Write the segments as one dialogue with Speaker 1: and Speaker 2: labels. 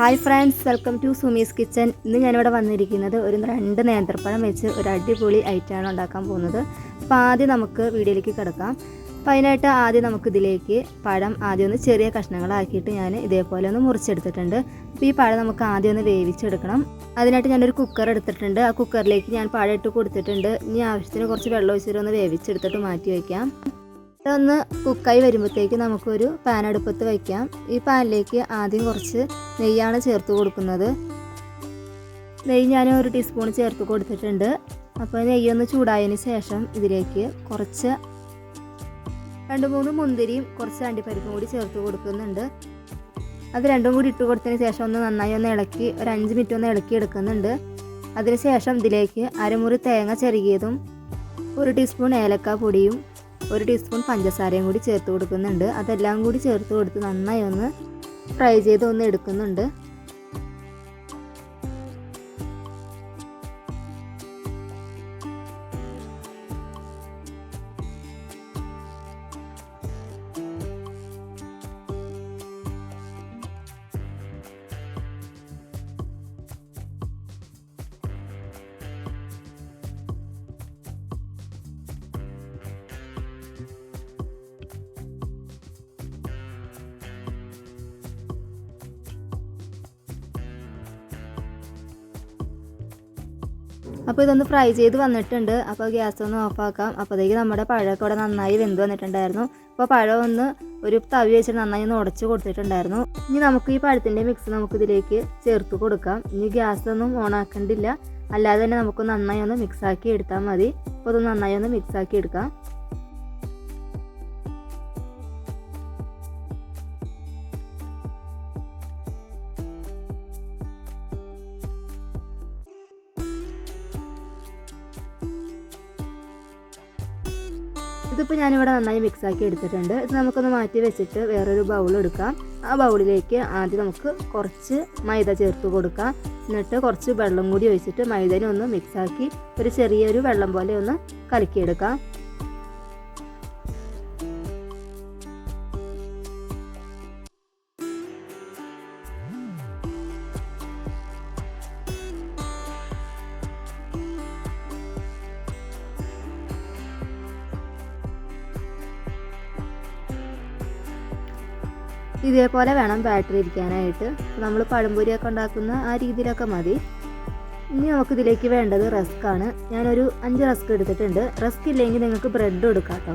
Speaker 1: Hi friends welcome to Sumi's kitchen ഇന്ന് ഞാനിവിടെ വന്നിരിക്കുന്നത് ഒരു രണ്ട് നേന്ത്രപ്പഴം വെച്ച് ഒരു അടിപൊളി ഐറ്റമാണ് ഉണ്ടാക്കാൻ പോകുന്നത്. അപ്പോൾ ആദ്യം നമുക്ക് വീഡിയോയിലേക്ക് കിടക്കാം. അപ്പോൾ അതിനായിട്ട് ആദ്യം നമുക്ക് ഇതിലേക്ക് പഴം ആദ്യം ഒന്ന് ചെറിയ കഷ്ണങ്ങളാക്കിയിട്ട് ഞാൻ ഇതേപോലെ ഒന്ന് മുറിച്ചെടുത്തിട്ടുണ്ട്. അപ്പോൾ ഈ പഴം നമുക്ക് ആദ്യം ഒന്ന് വേവിച്ചെടുക്കണം. അതിനായിട്ട് ഞാനൊരു കുക്കർ എടുത്തിട്ടുണ്ട്. ആ കുക്കറിലേക്ക് ഞാൻ പഴം ഇട്ട് കൊടുത്തിട്ടുണ്ട്. ഇനി ആവശ്യത്തിന് കുറച്ച് വെള്ളം ഒഴിച്ചിട്ട് ഒന്ന് വേവിച്ചെടുത്തിട്ട് മാറ്റി വയ്ക്കാം. ഒന്ന് കുക്കായി വരുമ്പോഴത്തേക്ക് നമുക്കൊരു പാൻ അടുപ്പത്ത് വയ്ക്കാം ഈ പാനിലേക്ക് ആദ്യം കുറച്ച് നെയ്യാണ് ചേർത്ത് കൊടുക്കുന്നത്. നെയ്യ് ഞാൻ ഒരു ടീസ്പൂൺ ചേർത്ത് കൊടുത്തിട്ടുണ്ട്. അപ്പോൾ നെയ്യൊന്ന് ചൂടായതിന് ശേഷം ഇതിലേക്ക് കുറച്ച് രണ്ട് മൂന്ന് മുന്തിരിയും കുറച്ച് അണ്ടിപ്പരിപ്പും കൂടി ചേർത്ത് കൊടുക്കുന്നുണ്ട്. അത് രണ്ടും കൂടി ഇട്ട് കൊടുത്തതിന് ശേഷം ഒന്ന് നന്നായി ഒന്ന് ഇളക്കി ഒരു അഞ്ച് മിനിറ്റ് ഒന്ന് ഇളക്കി എടുക്കുന്നുണ്ട്. അതിന് ശേഷം ഇതിലേക്ക് അരമുറി തേങ്ങ ചെറുകിയതും ഒരു ടീസ്പൂൺ ഏലക്ക പൊടിയും ഒരു ടീസ്പൂൺ പഞ്ചസാരയും കൂടി ചേർത്ത് കൊടുക്കുന്നുണ്ട്. അതെല്ലാം കൂടി ചേർത്ത് കൊടുത്ത് നന്നായി ഒന്ന് ഫ്രൈ ചെയ്ത് ഒന്ന് എടുക്കുന്നുണ്ട്. അപ്പോൾ ഇതൊന്ന് ഫ്രൈ ചെയ്ത് വന്നിട്ടുണ്ട്. അപ്പോൾ ഗ്യാസ് ഒന്ന് ഓഫാക്കാം അപ്പോഴത്തേക്ക് നമ്മുടെ പഴമൊക്കെ ഇവിടെ നന്നായി വെന്ത് വന്നിട്ടുണ്ടായിരുന്നു. അപ്പോൾ പഴം ഒന്ന് ഒരു തവി വെച്ചിട്ട് നന്നായി ഒന്ന് ഉടച്ച് കൊടുത്തിട്ടുണ്ടായിരുന്നു. ഇനി നമുക്ക് ഈ പഴത്തിന്റെ മിക്സ് നമുക്ക് ഇതിലേക്ക് ചേർത്ത് കൊടുക്കാം. ഇനി ഗ്യാസ് ഒന്നും ഓൺ ആക്കണ്ടില്ല. അല്ലാതെ തന്നെ നമുക്ക് നന്നായി ഒന്ന് മിക്സാക്കി എടുത്താൽ മതി. അപ്പോൾ അത് നന്നായി ഒന്ന് മിക്സാക്കി എടുക്കാം. ഇതിപ്പോൾ ഞാനിവിടെ നന്നായി മിക്സ് ആക്കി എടുത്തിട്ടുണ്ട്. ഇത് നമുക്കൊന്ന് മാറ്റി വെച്ചിട്ട് വേറൊരു ബൗൾ എടുക്കാം. ആ ബൗളിലേക്ക് ആദ്യം നമുക്ക് കുറച്ച് മൈദ ചേർത്ത് കൊടുക്കാം. എന്നിട്ട് കുറച്ച് വെള്ളം കൂടി ഒഴിച്ചിട്ട് മൈദനെ ഒന്ന് മിക്സ് ആക്കി ഒരു ചെറിയൊരു വെള്ളം പോലെ ഒന്ന് കലക്കിയെടുക്കാം. ഇതേപോലെ വേണം ബാറ്ററി ഇരിക്കാനായിട്ട്. നമ്മൾ പഴംപൊരിയൊക്കെ ഉണ്ടാക്കുന്ന ആ രീതിയിലൊക്കെ മതി. ഇനി നമുക്ക് ഇതിലേക്ക് വേണ്ടത് റസ്ക് ആണ്. ഞാനൊരു അഞ്ച് റസ്ക് എടുത്തിട്ടുണ്ട്. റസ്ക് ഇല്ലെങ്കിൽ നിങ്ങൾക്ക് ബ്രെഡ് എടുക്കാം കേട്ടോ.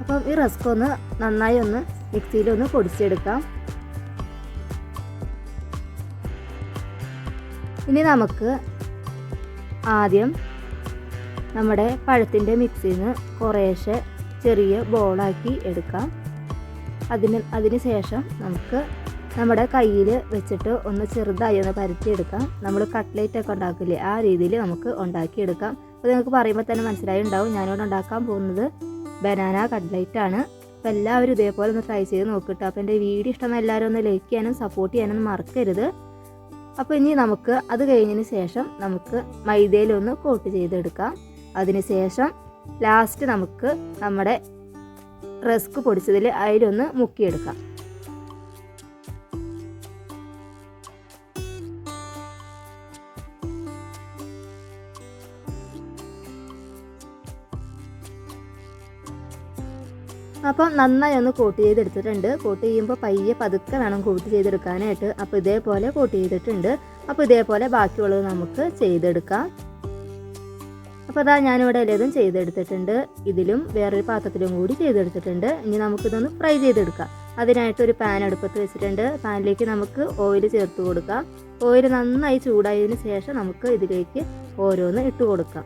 Speaker 1: അപ്പം ഈ റസ്ക് ഒന്ന് നന്നായി ഒന്ന് മിക്സിയിൽ ഒന്ന് പൊടിച്ചെടുക്കാം. ഇനി നമുക്ക് ആദ്യം നമ്മുടെ പഴത്തിന്റെ മിക്സിയിൽ കുറേശ്ശെ ചെറിയ ബോളാക്കി എടുക്കാം. അതിന് അതിന് ശേഷം നമുക്ക് നമ്മുടെ കയ്യിൽ വെച്ചിട്ട് ഒന്ന് ചെറുതായി ഒന്ന് പരത്തിയെടുക്കാം. നമ്മൾ കട്ട്ലേറ്റ് ഒക്കെ ഉണ്ടാക്കില്ലേ ആ രീതിയിൽ നമുക്ക് ഉണ്ടാക്കിയെടുക്കാം. അപ്പോൾ നിങ്ങൾക്ക് പറയുമ്പോൾ തന്നെ മനസ്സിലായി ഉണ്ടാവും ഞാനിവിടെ ഉണ്ടാക്കാൻ പോകുന്നത് ബനാന കട്ട്ലേറ്റ് ആണ്. അപ്പോൾ എല്ലാവരും ഇതേപോലെ ഒന്ന് ട്രൈ ചെയ്ത് നോക്കിട്ടോ അപ്പോൾ എന്റെ വീഡിയോ ഇഷ്ടം എല്ലാവരും ഒന്ന് ലൈക്ക് ചെയ്യാനും സപ്പോർട്ട് ചെയ്യാനും മറക്കരുത്. അപ്പോൾ ഇനി നമുക്ക് അത് കഴിഞ്ഞതിന് ശേഷം നമുക്ക് മൈദയിലൊന്ന് കോട്ട് ചെയ്തെടുക്കാം. അതിന് ശേഷം ലാസ്റ്റ് നമുക്ക് നമ്മുടെ റസ്ക് പൊടിച്ചതിൽ അതിലൊന്ന് മുക്കിയെടുക്കാം. അപ്പം നന്നായി ഒന്ന് കോട്ട് ചെയ്തെടുത്തിട്ടുണ്ട്. കോട്ട് ചെയ്യുമ്പോൾ പയ്യെ പതുക്കെ വേണം കോട്ട് ചെയ്തെടുക്കാനായിട്ട്. അപ്പോൾ ഇതേപോലെ കോട്ട് ചെയ്തിട്ടുണ്ട്. അപ്പോൾ ഇതേപോലെ ബാക്കിയുള്ളത് നമുക്ക് ചെയ്തെടുക്കാം. അപ്പോൾ അതാ ഞാനിവിടെ എല്ലാതും ചെയ്തെടുത്തിട്ടുണ്ട്. ഇതിലും വേറൊരു പാത്രത്തിലും കൂടി ചെയ്തെടുത്തിട്ടുണ്ട്. ഇനി നമുക്കിതൊന്ന് ഫ്രൈ ചെയ്തെടുക്കാം. അതിനായിട്ട് ഒരു പാൻ അടുപ്പത്ത് വെച്ചിട്ടുണ്ട്. പാനിലേക്ക് നമുക്ക് ഓയിൽ ചേർത്ത് കൊടുക്കാം. ഓയിൽ നന്നായി ചൂടായതിന് ശേഷം നമുക്ക് ഇതിലേക്ക് ഓരോന്ന് ഇട്ട് കൊടുക്കാം.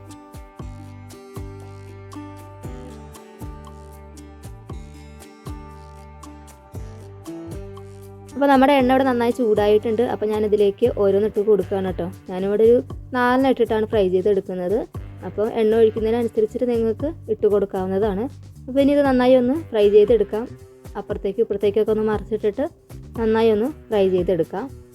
Speaker 1: അപ്പോൾ നമ്മുടെ എണ്ണ ഇവിടെ നന്നായി ചൂടായിട്ടുണ്ട്. അപ്പോൾ ഞാനിതിലേക്ക് ഓരോന്നിട്ട് കൊടുക്കുകയാണ് കേട്ടോ. ഞാനിവിടെ ഒരു നാലെണ്ണം ഇട്ടിട്ടാണ് ഫ്രൈ ചെയ്തെടുക്കുന്നത്. അപ്പോൾ എണ്ണ ഒഴിക്കുന്നതിനനുസരിച്ചിട്ട് നിങ്ങൾക്ക് ഇട്ട് കൊടുക്കാവുന്നതാണ്. അപ്പോൾ ഇനി ഇത് നന്നായി ഒന്ന് ഫ്രൈ ചെയ്തെടുക്കാം. അപ്പുറത്തേക്കും ഇപ്പുറത്തേക്കൊക്കെ ഒന്ന് മറിച്ചിട്ടിട്ട് നന്നായി ഒന്ന് ഫ്രൈ ചെയ്തെടുക്കാം.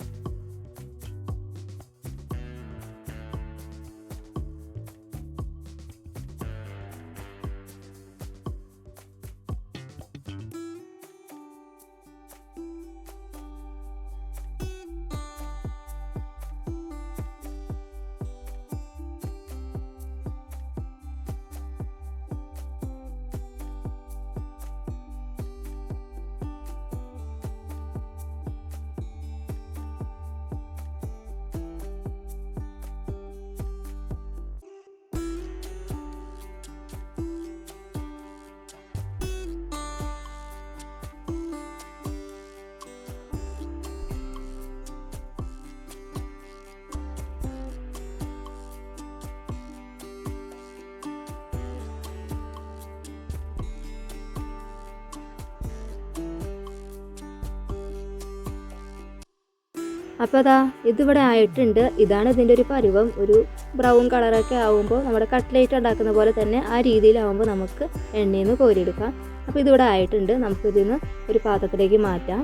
Speaker 1: അപ്പോൾ അതാ ഇതിവിടെ ആയിട്ടുണ്ട്. ഇതാണ് ഇതിന്റെ ഒരു പരുവം. ഒരു ബ്രൗൺ കളറൊക്കെ ആവുമ്പോൾ നമ്മുടെ കട്ട്ലേറ്റ് ഉണ്ടാക്കുന്ന പോലെ തന്നെ ആ രീതിയിലാവുമ്പോൾ നമുക്ക് എണ്ണയിൽ നിന്ന് കോരിയെടുക്കാം. അപ്പോൾ ഇതിവിടെ ആയിട്ടുണ്ട്. നമുക്കിതിൽ നിന്ന് ഒരു പാത്രത്തിലേക്ക് മാറ്റാം.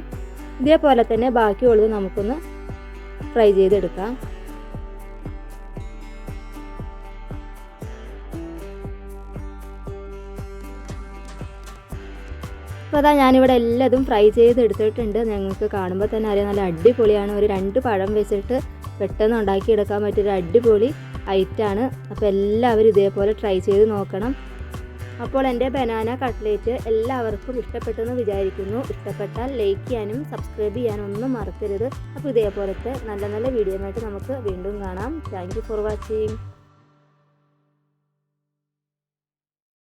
Speaker 1: ഇതേപോലെ തന്നെ ബാക്കിയുള്ളത് നമുക്കൊന്ന് ഫ്രൈ ചെയ്തെടുക്കാം. അപ്പോൾ അതാ ഞാനിവിടെ എല്ലാതും ഫ്രൈ ചെയ്ത് എടുത്തിട്ടുണ്ട്. ഞങ്ങൾക്ക് കാണുമ്പോൾ തന്നെ അറിയാം നല്ല അടിപൊളിയാണ്. ഒരു രണ്ട് പഴം വെച്ചിട്ട് പെട്ടെന്ന് ഉണ്ടാക്കിയെടുക്കാൻ പറ്റിയൊരു അടിപൊളി ഐറ്റാണ് അപ്പോൾ എല്ലാവരും ഇതേപോലെ ട്രൈ ചെയ്ത് നോക്കണം. അപ്പോൾ എന്റെ ബനാന കട്ട്ലേറ്റ് എല്ലാവർക്കും ഇഷ്ടപ്പെട്ടെന്ന് വിചാരിക്കുന്നു. ഇഷ്ടപ്പെട്ടാൽ ലൈക്ക് ചെയ്യാനും സബ്സ്ക്രൈബ് ചെയ്യാനും ഒന്നും മറക്കരുത്. അപ്പോൾ ഇതേപോലത്തെ നല്ല നല്ല വീഡിയോ ആയിട്ട് നമുക്ക് വീണ്ടും കാണാം. Thank for watching